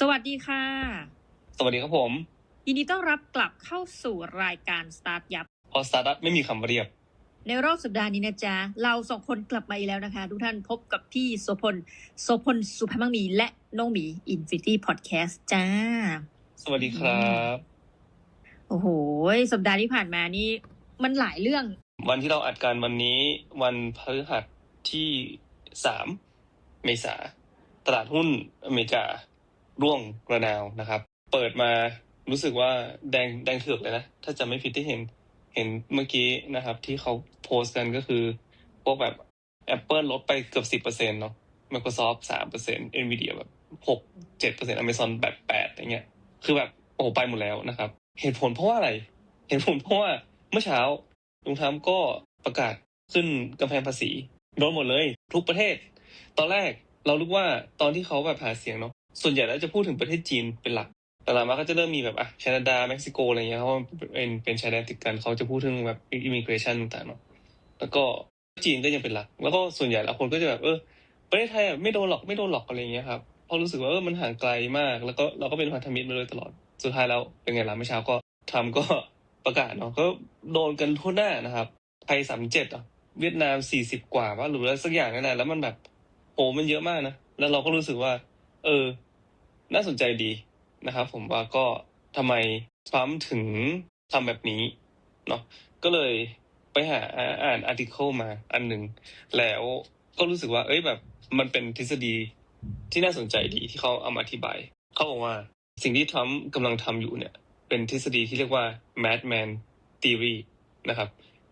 สวัสดีค่ะ สวัสดีครับผม ยินดีต้อนรับกลับเข้าสู่รายการสตาร์ทยับพอสตาร์ทไม่มีคำเรียบ ในรอบสัปดาห์นี้นะจ๊ะ เราสองคนกลับมาอีกแล้วนะคะ ทุกท่านพบกับพี่โสพลโสพลสุภาพมังมี และน้องหมี Infinity Podcast จ้า สวัสดีครับ โอ้โห สัปดาห์ที่ผ่านมานี่ มันหลายเรื่อง วันที่เราอัดกันวันนี้ วันพฤหัสที่สามเมษาตลาดหุ้นอเมริกา ร่วงระนาวนะครับ เปิดมารู้สึกว่าแดงแดงเถือกเลยนะ ถ้าจะไม่ผิดที่เห็นเห็นเมื่อกี้นะครับ ที่เขาโพสต์กันก็คือ พวกแบบ Apple ลดไปเกือบสิบเปอร์เซ็นต์เนาะ Microsoft สามเปอร์เซ็นต์ Nvidia แบบหกเจ็ดเปอร์เซ็นต์ Amazon แบบแปดอย่างเงี้ย คือแบบโอ้ไปหมดแล้วนะครับ เหตุผลเพราะว่าอะไร เหตุผลเพราะว่าเมื่อเช้าลุงทรัมก็ประกาศขึ้นกำแพงภาษีโดนหมดเลย ทุกประเทศ ตอนแรกเรารู้ว่าตอนที่เขาแบบหาเสียงเนาะ ส่วนใหญ่แล้วจะพูดถึงประเทศจีนเป็นหลัก แต่หลังมาก็จะเริ่มมีแบบอะแคนาดาเม็กซิโกอะไรเงี้ยเพราะว่าเป็นเป็นชายแดนติดกันเขาจะพูดถึงแบบอิมิเกรชันต่างๆเนาะแล้วก็จีนก็ยังเป็นหลัก แล้วก็ส่วนใหญ่แล้วคนก็จะแบบเออประเทศไทยอะไม่โดนหรอกไม่โดนหรอกอะไรเงี้ยครับเพราะรู้สึกว่าเออมันห่างไกลมาก แล้วก็เราก็เป็นพันธมิตรมาโดยตลอดสุดท้ายแล้วเป็นไงล่ะเมื่อเช้าก็ทำก็ประกาศเนาะก็โดนกันทั่วหน้านะครับไทยสามเจ็ดอะเวียดนามสี่สิบกว่าว่าหรืออะไรสักอย่างนั่นแหละแล้วมันแบบโอ้มันเยอะมากนะแล้วเราก็รู้สึกว่า เออ น่าสนใจดีนะครับผมว่าก็ทำไมทรัมป์ถึงทำแบบนี้เนาะก็เลยไปหาอ่านอาร์ติเคิลมาอันหนึ่งแล้วก็รู้สึกว่า เอ้ยแบบมันเป็นทฤษฎีที่น่าสนใจดีที่เขาเอามาอธิบาย เขาบอกว่าสิ่งที่ทรัมป์กำลังทำอยู่เนี่ย เป็นทฤษฎีที่เรียกว่า madman theory นะครับ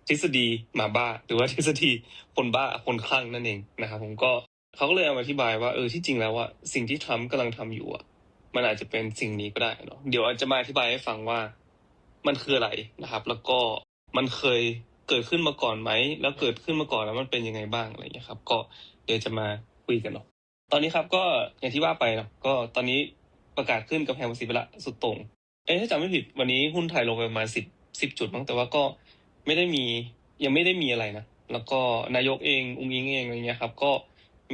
ทฤษฎีหมาบ้า หรือว่าทฤษฎีคนบ้าคนคลั่งนั่นเองนะครับผมก็ เขาก็เลยเอามาอธิบายว่าเออที่จริงแล้วว่าสิ่งที่ทรัมป์กำลังทำอยู่อะมันอาจจะเป็นสิ่งนี้ก็ได้เนาะเดี๋ยวอาจจะมาอธิบายให้ฟังว่ามันคืออะไรนะครับ แล้วก็มันเคยเกิดขึ้นมาก่อนไหม แล้วเกิดขึ้นมาก่อนแล้วมันเป็นยังไงบ้างอะไรอย่างเงี้ยครับ ก็เดี๋ยวจะมาคุยกันเนาะตอนนี้ครับก็อย่างที่ว่าไปเนาะก็ตอนนี้ประกาศขึ้นกำแพงภาษีไปละสุดโต่งเอ๊ะถ้าจำไม่ผิดวันนี้หุ้นไทยลงไปประมาณสิบสิบจุดมั้งแต่ว่าก็ไม่ได้มียังไม่ได้มีอะไรนะแล้วก็นายกเองอุ้งอิงเองอะไรเงี้ยครับ ก็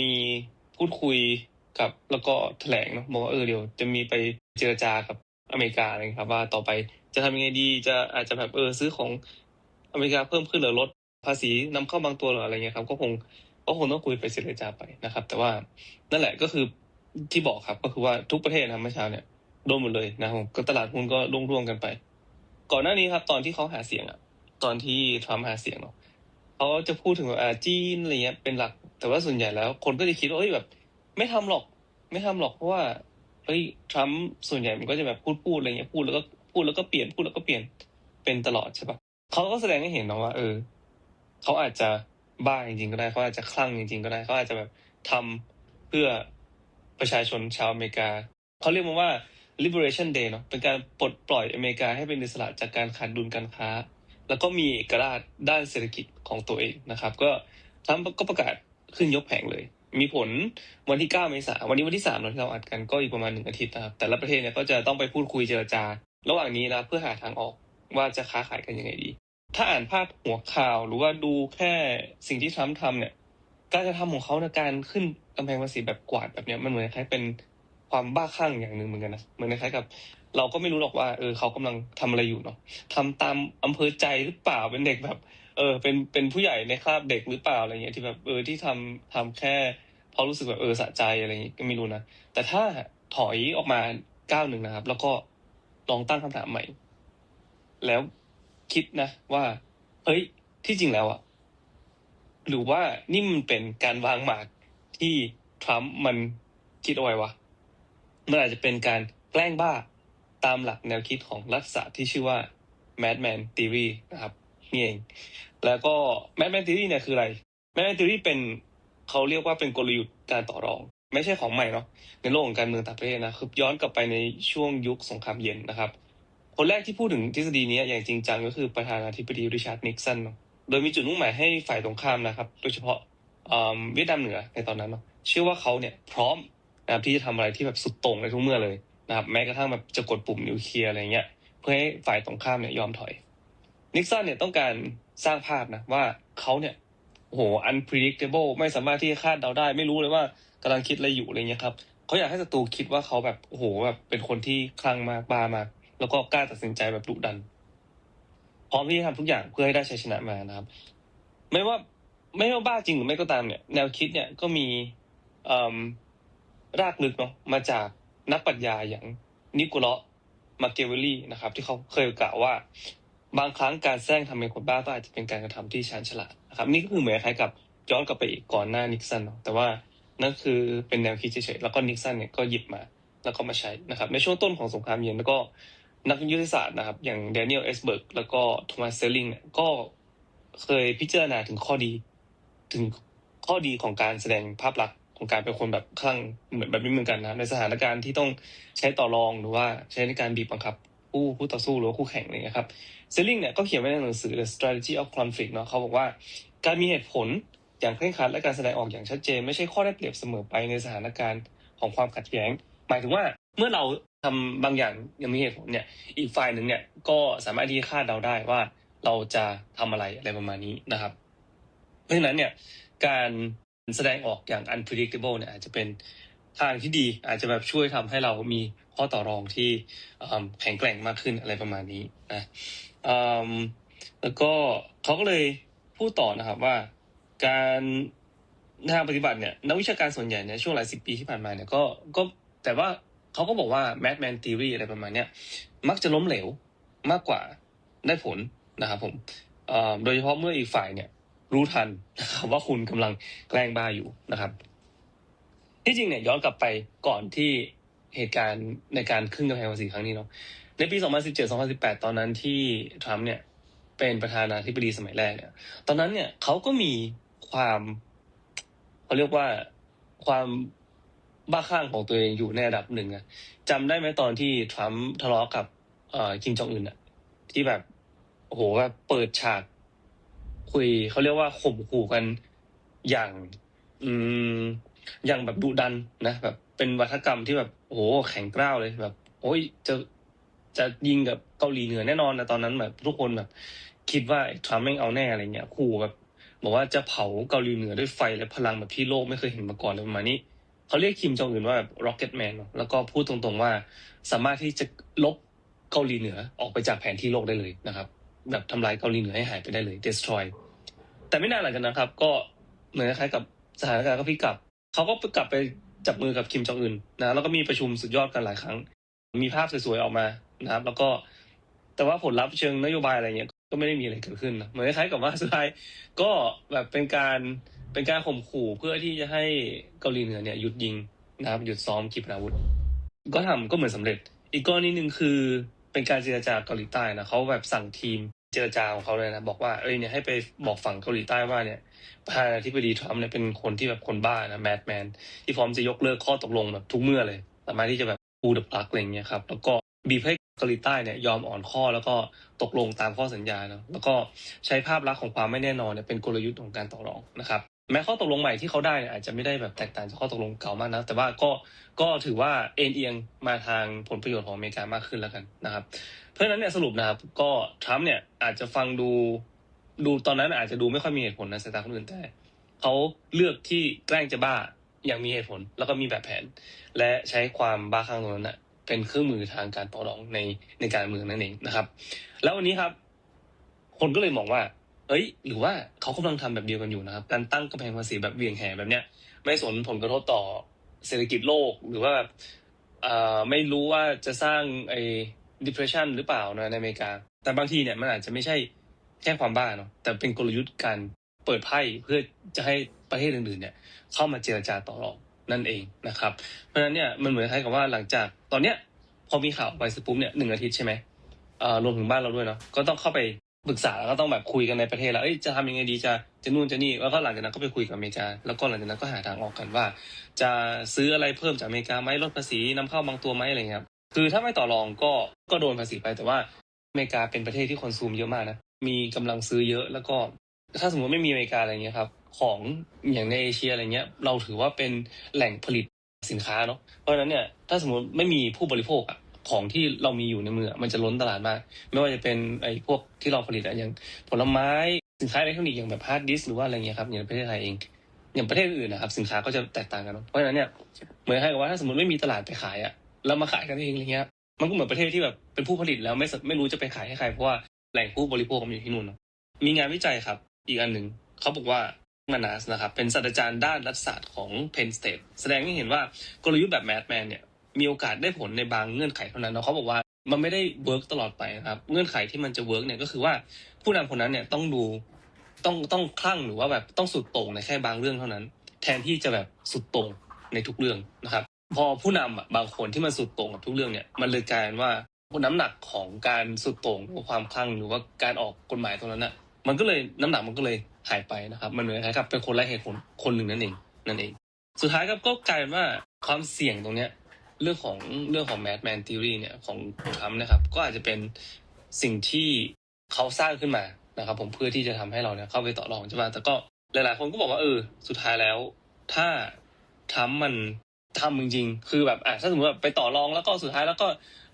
มีพูดคุยกับแล้วก็แถลงเนาะบอกว่าเออเดี๋ยวจะมีไปเจรจากับอเมริกาอะไรครับ ว่าต่อไปจะทำยังไงดีจะอาจจะแบบเออซื้อของอเมริกาเพิ่มขึ้นหรือลดภาษีนำเข้าบางตัวหรืออะไรเงี้ยครับก็คงก็คงต้องคุยไปเจรจาไปนะครับ แต่ว่านั่นแหละก็คือที่บอกครับก็คือว่าทุกประเทศนะเมื่อเช้าเนี่ยโดนหมดเลยนะครับก็ตลาดหุ้นก็ร่วงๆกันไป ก่อนหน้านี้ครับ ตอนที่เขาหาเสียงอะ ตอนที่ทรัมป์หาเสียงเนาะเขาจะพูดถึงว่าจีนอะไรเงี้ยเป็นหลัก แต่ว่าส่วนใหญ่แล้ว คนก็จะคิดว่าเอ้ยแบบ ไม่ทำหรอก ไม่ทำหรอกเพราะว่าเอ้ยทรัมป์ส่วนใหญ่มันก็จะแบบพูดพูดอะไรเงี้ยพูดแล้วก็พูดแล้วก็เปลี่ยนพูดแล้วก็เปลี่ยนเป็นตลอดใช่ปะเขาก็แสดงให้เห็นนะว่า เออเขาอาจจะบ้าจริงๆก็ได้เขาอาจจะคลั่งจริงๆก็ได้เขาอาจจะแบบทำเพื่อประชาชนชาวอเมริกาเขาเรียกมันว่า liberation day เนาะเป็นการปลดปล่อยอเมริกาให้เป็นอิสระจากการขาดดุลการค้า แล้วก็มีเอกราชด้านเศรษฐกิจของตัวเองนะครับ ก็ทรัมป์ก็ประกาศ ขึ้นยกแผงเลย มีผลวันที่ 9 เมษายนวันนี้วันที่ 3เราที่เราอัดกันก็อีกประมาณหนึ่งอาทิตย์นะครับแต่ละประเทศเนี่ยก็จะต้องไปพูดคุยเจรจา ระหว่างนี้นะเพื่อหาทางออกว่าจะค้าขายกันยังไงดี ถ้าอ่านพาดหัวข่าวหรือว่าดูแค่สิ่งที่ทรัมป์ทำเนี่ยการกระทำของเขาในการขึ้นกำแพงภาษีแบบกวาดแบบเนี้ยมันเหมือนคล้ายเป็นความบ้าคลั่งอย่างหนึ่งเหมือนกันนะเหมือนคล้ายกับ เราก็ไม่รู้หรอกว่าเออเขากำลังทำอะไรอยู่เนาะทำตามอำเภอใจหรือเปล่าเป็นเด็กแบบ เออเป็นเป็นผู้ใหญ่ในคราบเด็กหรือเปล่าอะไรเงี้ยที่แบบเออที่ทำทำแค่เพราะรู้สึกแบบเออสะใจอะไรเงี้ยก็ไม่รู้นะแต่ถ้าถอยออกมาก้าวหนึ่งนะครับ แล้วก็ลองตั้งคำถามใหม่ แล้วคิดนะว่าเฮ้ยที่จริงแล้วอะหรือว่านี่มันเป็นการวางหมากที่ทรัมป์มันคิดเอาไว้วะมันอาจจะเป็นการแกล้งบ้าตามหลักแนวคิดของรัฐศาสตร์ที่ชื่อว่า Madman Theory นะครับ นี่เอง แล้วก็ Madman Theory เนี่ยคืออะไร Madman Theory เป็นเขาเรียกว่าเป็นกลยุทธ์การต่อรอง ไม่ใช่ของใหม่เนาะในโลกของการเมืองต่างประเทศนะคือย้อนกลับไปในช่วงยุคสงครามเย็นนะครับ คนแรกที่พูดถึงทฤษฎีนี้อย่างจริงจังก็คือประธานาธิบดีริชาร์ดนิกสันโดยมีจุดมุ่งหมายให้ฝ่ายตรงข้ามนะครับ โดยเฉพาะเวียดนามเหนือในตอนนั้นเนาะเชื่อว่าเขาเนี่ยพร้อมนะครับที่จะทำอะไรที่แบบสุดโต่งในทุกเมื่อเลยนะครับแม้กระทั่งแบบจะกดปุ่มนิวเคลียร์อะไรเงี้ย เพื่อให้ฝ่ายตรงข้ามเนี่ยยอมถอย นิกสันเนี่ยต้องการสร้างภาพนะว่าเขาเนี่ยโอ้โห unpredictable ไม่สามารถที่จะคาดเดาได้ ไม่รู้เลยว่ากำลังคิดอะไรอยู่อะไรเงี้ยครับเขาอยากให้ศัตรูคิดว่าเขาแบบโอ้โหแบบเป็นคนที่คลั่งมากบ้ามาก แล้วก็กล้าตัดสินใจแบบดุดัน พร้อมที่จะทำทุกอย่างเพื่อให้ได้ชัยชนะมานะครับ ไม่ว่าไม่ว่าบ้าจริงหรือไม่ก็ตามเนี่ย แนวคิดเนี่ยก็มีอ่มรากลึกเนาะมาจากนักปรัชญาอย่างนิโคลามาเกเวลลี่นะครับ ที่เขาเคยกล่าวว่า บางครั้งการแซงทำเป็นคนบ้าก็อาจจะเป็นการกระทำที่ชาญฉลาดนะครับ นี่ก็คือเหมือนคล้ายกับย้อนกลับไปอีกก่อนหน้านิกสันเนาะแต่ว่านั่นคือเป็นแนวคิดเฉยๆแล้วก็นิกสันเนี่ยก็หยิบมา แล้วก็มาใช้นะครับ ในช่วงต้นของสงครามเย็นแล้วก็นักยุทธศาสตร์นะครับ อย่างแดเนียลเอสเบิร์กแล้วก็โทมัสเซลลิงเนี่ยก็เคยพิจารณาถึงข้อดี ถึงข้อดีของการแสดงภาพลักษณ์ของการเป็นคนแบบคลั่งเหมือนแบบนี้เหมือนกันนะในสถานการณ์ที่ต้องใช้ต่อรองหรือว่าใช้ในการบีบบังคับผู้ผู้ต่อสู้หรือว่าคู่แข่งอะไรเงี้ยครับ เซลลิงเนี่ยก็เขียนไว้ในหนังสือ The Strategy of Conflict เนาะเขาบอกว่า การมีเหตุผลอย่างเคร่งครัดและการแสดงออกอย่างชัดเจน ไม่ใช่ข้อได้เปรียบเสมอไปในสถานการณ์ของความขัดแย้ง หมายถึงว่าเมื่อเราทำบางอย่างยังมีเหตุผลเนี่ย อีกฝ่ายหนึ่งเนี่ยก็สามารถที่จะคาดเดาได้ว่าเราจะทำอะไรอะไรประมาณนี้นะครับ เพราะฉะนั้นเนี่ยการแสดงออกอย่าง unpredictable เนี่ยอาจจะเป็นทางที่ดีอาจจะแบบช่วยทำให้เรามี ข้อต่อรองที่แข็งแกร่งมากขึ้นอะไรประมาณนี้นะแล้วก็เขาก็เลยพูดต่อนะครับว่าการทางปฏิบัติเนี่ยนักวิชาการส่วนใหญ่เนี่ยช่วงหลายสิบปีที่ผ่านมาเนี่ยก็ก็แต่ว่าเขาก็บอกว่า madman theory อะไรประมาณเนี้ยมักจะล้มเหลวมากกว่าได้ผลนะครับผมโดยเฉพาะเมื่ออีกฝ่ายเนี่ย รู้ทันนะครับว่าคุณกำลังแกล้งบ้าอยู่นะครับ ที่จริงเนี่ยย้อนกลับไปก่อนที่ เหตุการณ์ในการขึ้นกำแพงภาษีครั้งนี้เนาะในปี 2017-2018 ตอนนั้นที่ทรัมป์เนี่ยเป็นประธานาธิบดีสมัยแรกเนี่ย ตอนนั้นเนี่ยเขาก็มีความเขาเรียกว่าความบ้าคลั่งของตัวเองอยู่ในระดับหนึ่งอะจำได้ไหมตอนที่ทรัมป์ทะเลาะกับเอ่อคิมจองอึนอะที่แบบโอ้โหแบบเปิดฉาก คุยเขาเรียกว่าข่มขู่กันอย่าง อืมอย่างแบบดุดันนะแบบเป็นวัฒกรรมที่แบบ โอ้โหแข็งกร้าวเลยแบบ โอ้ยจะจะยิงกับเกาหลีเหนือแน่นอนนะตอนนั้นแบบ ทุกคนแบบ คิดว่าไอ้ทรัมป์แม่งเอาแน่อะไรเงี้ยขู่แบบบอกว่าจะเผาเกาหลีเหนือด้วยไฟและพลังแบบที่โลกไม่เคยเห็นมาก่อนเลยประมาณนี้เขาเรียกคิมจองอึนว่าแบบ rocket man เนแล้วก็พูดตรงๆว่า สามารถที่จะลบเกาหลีเหนือออกไปจากแผนที่โลกได้เลยนะครับ แบบทำลายเกาหลีเหนือให้หายไปได้เลย destroy แต่ไม่นานหลังจากนั้นครับ ก็เหมือนคล้ายๆกับสถานการณ์ก็พลิกกลับเขาก็กลับไป จับมือกับคิมจองอึนนะแล้วก็มีประชุมสุดยอดกันหลายครั้ง มีภาพสวยๆออกมานะครับ แล้วก็แต่ว่าผลลัพธ์เชิงนโยบายอะไรเงี้ยก็ไม่ได้มีอะไรเกิดขึ้นเหมือนคล้ายๆกับว่าสุดท้ายก็แบบเป็นการเป็นการข่มขู่เพื่อที่จะให้เกาหลีเหนือเนี่ยหยุดยิงนะครับหยุดซ้อมขีปนาวุธ ก็ทำก็เหมือนสำเร็จ อีกกรณีหนึ่งคือเป็นการเจรจาเกาหลีใต้นะเขาแบบสั่งทีม เจรจาของเขาเลยนะบอกว่าเอ้ยเนี่ยให้ไปบอกฝั่งเกาหลีใต้ว่าเนี่ยประธานาธิบดีทรัมป์เนี่ยเป็นคนที่แบบคนบ้านะแมดแมนที่พร้อมจะยกเลิกข้อตกลงแบบทุกเมื่อเลย สามารถที่จะแบบปูดับปลักอะไรเงี้ยครับแล้วก็บีบให้เกาหลีใต้เนี่ยยอมอ่อนข้อแล้วก็ตกลงตามข้อสัญญาเนอะแล้วก็ใช้ภาพลักษณ์ของความไม่แน่นอนเนี่ยเป็นกลยุทธ์ของการต่อรองนะครับ แม้ข้อตกลงใหม่ที่เขาได้เนี่ยอาจจะไม่ได้แบบแตกต่างจากข้อตกลงเก่ามากนะแต่ว่าก็ก็ถือว่าเอ็นเอียงมาทางผลประโยชน์ของอเมริกามากขึ้นแล้วกันนะครับ เพราะฉะนั้นเนี่ยสรุปนะครับ ก็ทรัมป์เนี่ยอาจจะฟังดูดูตอนนั้นอาจจะดูไม่ค่อยมีเหตุผลในสายตาคนอื่นแต่เขาเลือกที่แกล้งจะบ้าอย่างมีเหตุผล แล้วก็มีแบบแผน และใช้ความบ้าคลั่งตรงนั้นนะเป็นเครื่องมือทางการต่อรองในในการเมืองนั่นเองนะครับ แล้ววันนี้ครับ คนก็เลยมองว่า เอ้ย หรือว่าเขากำลังทำแบบเดียวกันอยู่นะครับ การตั้งกำแพงภาษีแบบเวียงแหแบบเนี้ย ไม่สนผลกระทบต่อเศรษฐกิจโลกหรือว่าแบบไม่รู้ว่าจะสร้างไอ้ depression หรือเปล่านะในอเมริกา แต่บางทีเนี่ยมันอาจจะไม่ใช่แค่ความบ้าเนาะแต่เป็นกลยุทธ์การเปิดไพ่เพื่อจะให้ประเทศอื่นๆเนี่ย เข้ามาเจรจาต่อรองนั่นเองนะครับ เพราะฉะนั้นเนี่ยมันเหมือนคล้ายกับว่าหลังจากตอนเนี้ยพอมีข่าวไปสปุ๊บเนี่ยหนึ่งอาทิตย์ใช่ไหมรวมถึงบ้านเราด้วยเนาะก็ต้องเข้าไป ปรึกษาแล้วก็ต้องแบบคุยกันในประเทศแล้วเอ้ยจะทำยังไงดีจะจะนู่นจะนี่แล้วก็หลังจากนั้นก็ไปคุยกับอเมริกา แล้วก็หลังจากนั้นก็หาทางออกกันว่า จะซื้ออะไรเพิ่มจากอเมริกาไหมลดภาษีนำเข้าบางตัวไหมอะไรเงี้ยคือถ้าไม่ต่อรองก็ก็โดนภาษีไปแต่ว่าอเมริกาเป็นประเทศที่คอนซูมเยอะมากนะมีกำลังซื้อเยอะแล้วก็ ถ้าสมมติไม่มีอเมริกาอะไรเงี้ยครับของอย่างในเอเชียอะไรเงี้ย เราถือว่าเป็นแหล่งผลิตสินค้าเนาะเพราะฉะนั้นเนี่ยถ้าสมมติไม่มีผู้บริโภคอะ ของที่เรามีอยู่ในมือมันจะล้นตลาดมาก ไม่ว่าจะเป็นไอ้พวกที่เราผลิตอะอย่างผลไม้สินค้าอิเล็กทรอนิกส์อย่างแบบฮาร์ดดิสหรือว่าอะไรเงี้ยครับอย่างประเทศไทยเอง อย่างประเทศอื่นนะครับสินค้าก็จะแตกต่างกันเพราะฉะนั้นเนี่ยเหมือนให้กับว่าถ้าสมมติไม่มีตลาดไปขายอะแล้วมาขายกันเองอะไรเงี้ยมันก็เหมือนประเทศที่แบบเป็นผู้ผลิตแล้วไม่สไม่รู้จะไปขายให้ใครเพราะว่าแหล่งผู้บริโภคมันอยู่ที่นู่นมีงานวิจัยครับ อีกอันหนึ่งเขาบอกว่ามานาสนะครับเป็นศาสตราจารย์ด้านรัฐศาสตร์ของ Penn State แสดงให้เห็นว่ากลยุทธ์แบบแมดแมนเนี่ย มีโอกาสได้ผลในบางเงื่อนไขเท่านั้นเนาะเขาบอกว่ามันไม่ได้เวิร์กตลอดไปนะครับ เงื่อนไขที่มันจะเวิร์กเนี่ยก็คือว่าผู้นำคนนั้นเนี่ยต้องดูต้องต้องคลั่งหรือว่าแบบต้องสุดโต่งในแค่บางเรื่องเท่านั้น แทนที่จะแบบสุดโต่งในทุกเรื่องนะครับ พอผู้นำอะบางคนที่มันสุดโต่งกับทุกเรื่องเนี่ยมันเลยกลายเป็นว่าน้ำหนักของการสุดโต่งหรือความคลั่งหรือว่าการออกกฎหมายตรงนั้นอะมันก็เลยน้ำหนักมันก็เลยหายไปนะครับ มันเหมือนคล้ายๆกับเป็นคนไร้เหตุผลคนหนึ่งนั่นเองนั่นเอง สุดท้ายครับก็กลายเป็นว่าความเสี่ยงตรงเนี้ย เรื่องของเรื่องของ Madman Theory เนี่ยของทรัมป์นะครับ ก็อาจจะเป็นสิ่งที่เขาสร้างขึ้นมานะครับ ผมเพื่อที่จะทำให้เราเนี่ยเข้าไปต่อรองใช่ไหมแต่ก็หลาย ๆ คนก็บอกว่าเออสุดท้ายแล้ว ถ้าทรัมป์มันทำจริง ๆ คือแบบอะถ้าสมมติว่าไปต่อรองแล้วก็สุดท้ายแล้วก็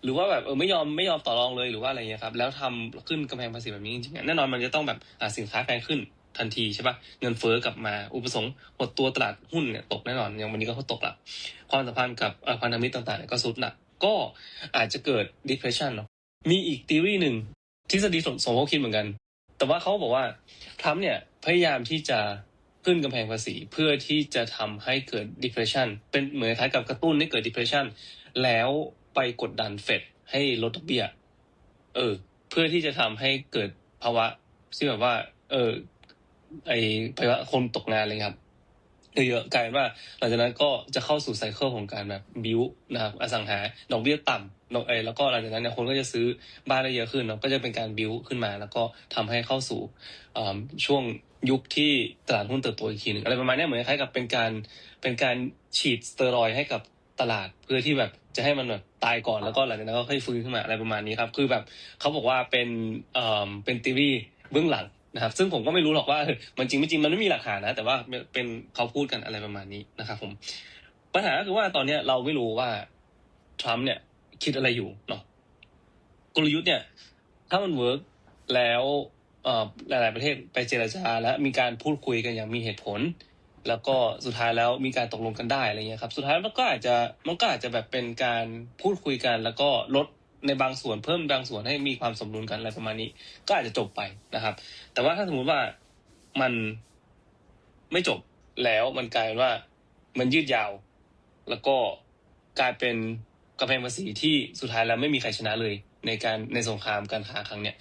หรือว่าแบบเออไม่ยอมไม่ยอมต่อรองเลยหรือว่าอะไรเงี้ยครับแล้วทำขึ้นกำแพงภาษีแบบนี้จริงๆแน่นอนมันจะต้องแบบอะสินค้าแพงขึ้น ทันทีใช่ปะเงินเฟ้อกลับมาอุปสงค์หดตัวตลาดหุ้นเนี่ยตกแน่นอนอย่างวันนี้ก็เขาตกละความสัมพันธ์กับพันธมิตรต่างๆเนี่ยก็สุดหนักก็อาจจะเกิด depression เนาะมีอีก theory หนึ่งทฤษฎีสมสมคบคิดเหมือนกัน แต่ว่าเขาบอกว่าทรัมป์เนี่ยพยายามที่จะขึ้นกำแพงภาษีเพื่อที่จะทำให้เกิด depression เป็นเหมือนคล้ายกับกระตุ้นให้เกิด depression แล้วไปกดดันเฟดให้ลดดอกเบี้ยเออ เพื่อที่จะทำให้เกิดภาวะที่แบบว่า เออ ไอภาวะคนตกงานเลยครับเยอะๆกลายเป็นว่า หลังจากนั้นก็จะเข้าสู่ไซเคิลของการแบบบิวนะครับอสังหาดอกเบี้ยต่ำดอกเอแล้วก็หลังจากนั้นเนี่ยคนก็จะซื้อบ้านได้เยอะขึ้นเนาะก็จะเป็นการบิวขึ้นมา แล้วก็ทำให้เข้าสู่ช่วงยุคที่ตลาดหุ้นเติบโตอีกทีหนึ่งอะไรประมาณนี้เหมือนคล้ายกับเป็นการเป็นการฉีดสเตียรอยด์ให้กับตลาดเพื่อที่แบบจะให้มันแบบตายก่อนแล้วก็หลังจากนั้นก็ค่อยฟื้นขึ้นมาอะไรประมาณนี้ครับ คือแบบเขาบอกว่าเป็นเอ่อเป็นทีรีเบื้องหลัง นะครับ ซึ่งผมก็ไม่รู้หรอกว่ามันจริงไม่จริงมันไม่มีหลักฐานนะ แต่ว่าเป็นเขาพูดกันอะไรประมาณนี้นะครับผม ปัญหาคือว่าตอนเนี้ยเราไม่รู้ว่าทรัมป์เนี่ย คิดอะไรอยู่เนาะกลยุทธ์เนี่ย ถ้ามันเวิร์กแล้วหลาย ๆ ประเทศไปเจรจาและมีการพูดคุยกันอย่างมีเหตุผล แล้วก็สุดท้ายแล้วมีการตกลงกันได้อะไรเงี้ยครับ สุดท้ายมันก็อาจจะมันก็อาจจะแบบเป็นการพูดคุยกัน แล้วก็ลด ในบางส่วนเพิ่มบางส่วนให้มีความสมดุลกันอะไรประมาณนี้ ก็อาจจะจบไปนะครับ แต่ว่าถ้าสมมุติว่ามันไม่จบแล้วมันกลายเป็นว่ามันยืดยาว แล้วก็กลายเป็นกำแพงภาษีที่สุดท้ายแล้วไม่มีใครชนะเลย ในการในสงครามการค้าครั้งเนี้ย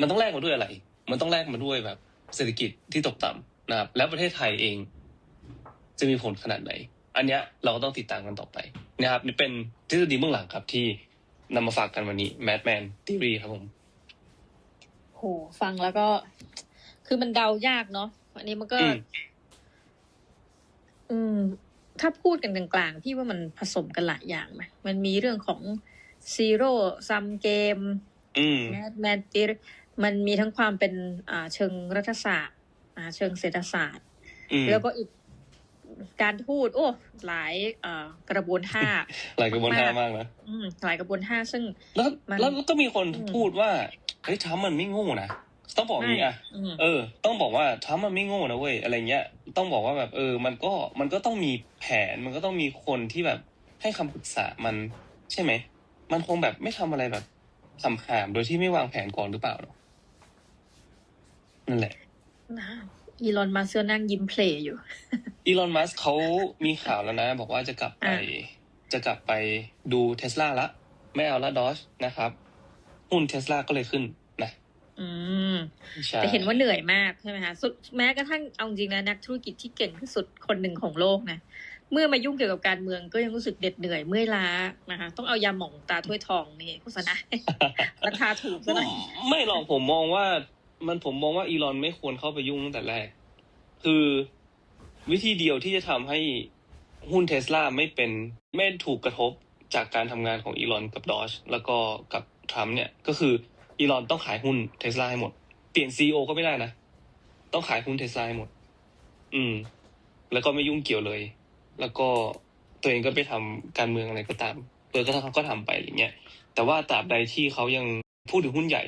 มันต้องแลกมาด้วยอะไร มันต้องแลกมาด้วยแบบ เศรษฐกิจที่ตกต่ำนะครับ แล้วประเทศไทยเอง จะมีผลขนาดไหน อันเนี้ยเราก็ต้องติดตามกันต่อไปนะครับนี่เป็นทฤษฎีเบื้องหลังครับที่ นำมาฝากกันวันนี้ Madman Theory ครับผมโหฟังแล้วก็ คือมันเดายากเนาะอันนี้มันก็อืมอืม ถ้าพูดกันกลางๆพี่ว่ามันผสมกันหลายอย่างไหมมันมีเรื่องของซีโร่ซัมเกมอืมแมนแมนตีมันมีทั้งความเป็น อ่า เชิงรัฐศาสตร์ อ่า เชิงเศรษฐศาสตร์อืมแล้วก็อีก การทูตโอ้หลายเอ่อกระบวนท่าหลายกระบวนท่ามากนะอืมหลายกระบวนท่าซึ่ง แล้วมันแล้วก็มีคนอืมพูดว่าเฮ้ยทรัมป์มันไม่โง่นะต้องบอกอย่างนี้อะอืมเออ ต้องบอกว่าทรัมป์มันไม่โง่นะเว้ยอะไรเงี้ย ต้องบอกว่าแบบเออ มันก็มันก็ต้องมีแผนมันก็ต้องมีคนที่แบบให้คำปรึกษามันใช่ไหมมันคงแบบไม่ทำอะไรแบบสำหามโดยที่ไม่วางแผนก่อนหรือเปล่าเนอะนั่นแหละนะ อีลอนมาเซอร์นั่งยิ้มเพลย์อยู่ อีลอนมัสเขามีข่าวแล้วนะ บอกว่าจะกลับไปอะจะกลับไปดูเทสลาละ ไม่เอาละดอชนะครับหุ้นเทสลาก็เลยขึ้นนะอืมใช่แต่เห็นว่าเหนื่อยมากใช่ไหมคะสุดแม้กระทั่งเอาจริงนะนักธุรกิจที่เก่งที่สุดคนหนึ่งของโลกนะเมื่อมายุ่งเกี่ยวกับการเมืองก็ยังรู้สึกเด็ดเหนื่อยเมื่อยล้านะคะต้องเอายาหม่องตาถ้วยทองนี่โฆษณาราคาถูกซะหน่อยไม่หรอกผมมองว่า มันผมมองว่าอีลอนไม่ควรเข้าไปยุ่งตั้งแต่แรก คือวิธีเดียวที่จะทำให้หุ้นเทสลาไม่เป็นไม่ถูกกระทบจากการทำงานของอีลอนกับดอชแล้วก็กับทรัมป์เนี่ย ก็คืออีลอนต้องขายหุ้นเทสลาให้หมด เปลี่ยนซีอก็ไม่ได้นะ ต้องขายหุ้นเทสลาให้หมด อืม แล้วก็ไม่ยุ่งเกี่ยวเลย แล้วก็ตัวเองก็ไปทำการเมืองอะไรก็ตามเออก็เขาก็ทำไปอย่างเงี้ย แต่ว่าตราบใดที่เขายังพูดถึงหุ้นใหญ่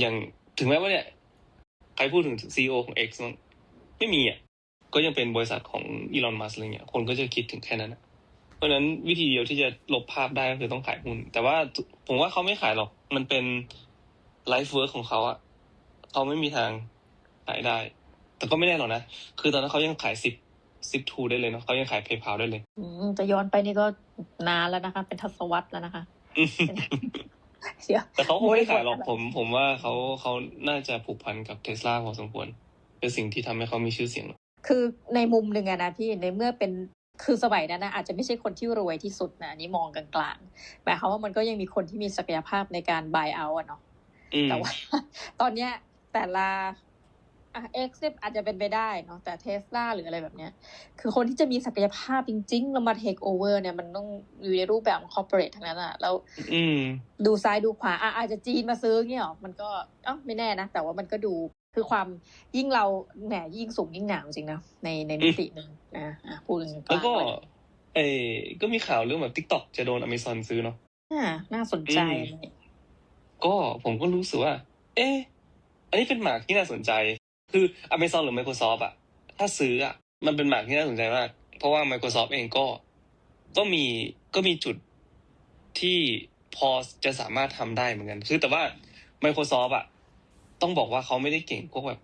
อย่างถึงแม้ว่าเนี่ย ใครพูดถึงซีอของ X มั้งไม่มีอะก็ยังเป็นบริษัทของอีลอนมัสอะไรเงี้ยคนก็จะคิดถึงแค่นั้นอะเพราะฉะนั้นวิธีเดียวที่จะลบภาพได้ก็คือต้องขายหุ้น แต่ว่าผมว่าเขาไม่ขายหรอก มันเป็นไลฟ์เวิร์กของเขาอะเขาไม่มีทางขายได้ แต่ก็ไม่แน่หรอกนะ คือตอนนั้นเขายังขายซิปซิปทูได้เลยเนาะเขายังขายเพย์พาได้เลยอืมจะย้อนไปนี่ก็นานแล้วนะคะ เป็นทศวรรษแล้วนะคะ เดี๋ยวแต่เขาคงไม่ขายหรอกโอ้ยผมผมว่าเขาเขาน่าจะผูกพันกับเทสลาพอสมควรเป็นสิ่งที่ทำให้เขามีชื่อเสียง คือในมุมหนึ่งอะนะพี่ในเมื่อเป็นคือสมัยนั้นนะอาจจะไม่ใช่คนที่รวยที่สุดนะอันนี้มองกลางๆหมายความว่ามันก็ยังมีคนที่มีศักยภาพในการ buy out อะเนาะอืมแต่ว่าตอนเนี้ยแต่ละ อะเอ็กซ์อาจจะเป็นไปได้เนาะแต่เทสลาหรืออะไรแบบเนี้ย คือคนที่จะมีศักยภาพจริงๆ แล้วมาเทคโอเวอร์เนี่ยมันต้องอยู่ในรูปแบบของคอร์ปอเรททั้งนั้นอะแล้วอืมดูซ้ายดูขวาอะอาจจะจีนมาซื้อเงี้ยหรอมันก็เอ้าไม่แน่นะ แต่ว่ามันก็ดูคือความยิ่งเราแหมยิ่งสูงยิ่งหนาวจริงนะ ในในมิติหนึ่งนะอะพูดกันกแล้วลางก็เลยเออก็มีข่าวเรื่องแบบ TikTok จะโดน Amazon ซื้อเนาะอ่าน่าสนใจอืมเลยก็ผมก็รู้สึกว่า เอ๊ะอันนี้เป็นหมากที่น่าสนใจ คือ Amazon หรือ Microsoft อะถ้าซื้ออะมันเป็นหมากที่น่าสนใจมาก เพราะว่า Microsoft เองก็ ก็มีก็มีจุดที่พอจะสามารถทำได้เหมือนกัน คือแต่ว่า Microsoft อะต้องบอกว่าเขาไม่ได้เก่งพวกแบบ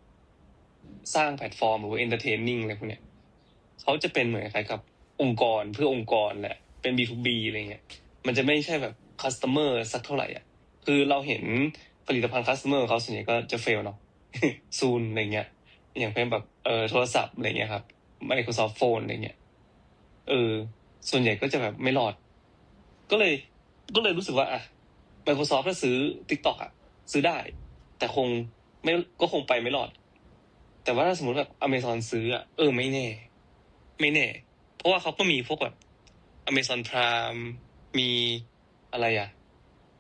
สร้างแพลตฟอร์มหรือว่า entertaining อะไรพวกเนี้ยเขาจะเป็นเหมือนคล้ายๆกับ องค์กรเพื่อองค์กรแหละ เป็น B2B อะไรเงี้ย มันจะไม่ใช่แบบ customer สักเท่าไหร่อะ คือเราเห็นผลิตภัณฑ์ customer ของเขาส่วนใหญ่ก็จะเฟลเนาะ ซูนอะไรเงี้ย อย่างเป็นแบบเออโทรศัพท์อะไรเงี้ยครับ Microsoft Phone อะไรเงี้ยเออ ส่วนใหญ่ก็จะแบบไม่รอด ก็เลย ก็เลยรู้สึกว่าอะ Microsoft ถ้าซื้อ TikTok อะ ซื้อได้ แต่คงไม่ก็คงไปไม่รอด แต่ว่าถ้าสมมติแบบ Amazon ซื้ออะเออไม่แน่ ไม่แน่ เพราะว่าเขาก็มีพวกแบบ Amazon Prime มีอะไรอะ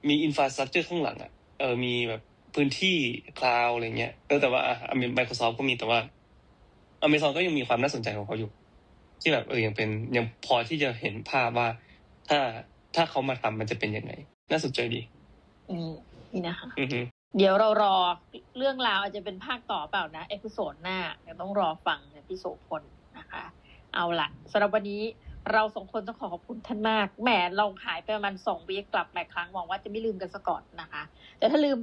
มีอินฟาสตรักเจอร์ข้างหลังอะ เออ มีแบบ พื้นที่คลาวอะไรเงี้ยเออแต่ว่าอะ Microsoft ก็มีแต่ว่า Amazon ก็ยังมีความน่าสนใจของเขาอยู่ ที่แบบเออยังเป็นยังพอที่จะเห็นภาพว่า ถ้าถ้าเขามาทำมันจะเป็นยังไง น่าสนใจดีอืมนี่นะคะอือฮึเดี๋ยวเรารอเรื่องราวอาจจะเป็นภาคต่อเปล่านะเอพิโซดหน้าเดี๋ยวต้องรอฟังเนี่ยพี่โสพลนะคะ เอาละสำหรับวันนี้เราสองคนต้องขอขอบคุณท่านมากแหมเราหายไปประมาณสองวีคกลับมาอีกครั้งหวังว่าจะไม่ลืมกันซะก่อนนะคะ แต่ถ้าลืม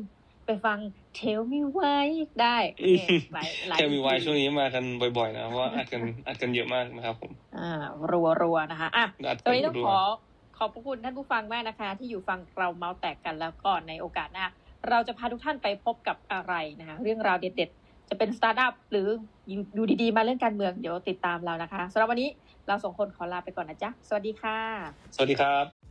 ไปฟังเทลมีไว้ได้เนี่ยหลายหลายแค่มีวายช่วงนี้มากันบ่อยๆนะเพราะว่าอัดกันอัดกันเยอะมากนะครับผมอ่ารัวรัวๆนะคะอะอัดตอกันนนี้ต้องรัขวอขอบพระคุณท่านผู้ฟังมากนะคะ ที่อยู่ฟังเราเมาส์แตกกันแล้วก็ในโอกาสหน้า เราจะพาทุกท่านไปพบกับอะไรนะคะเรื่องราวเด็ดๆ จะเป็นสตาร์ทอัพหรืออยู่อยู่ดีๆมาเรื่องการเมืองเดี๋ยวติดตามเรานะคะสำหรับวันนี้เราสองคนขอลาไปก่อนนะจ๊ะ สวัสดีค่ะๆสวัสดีครับ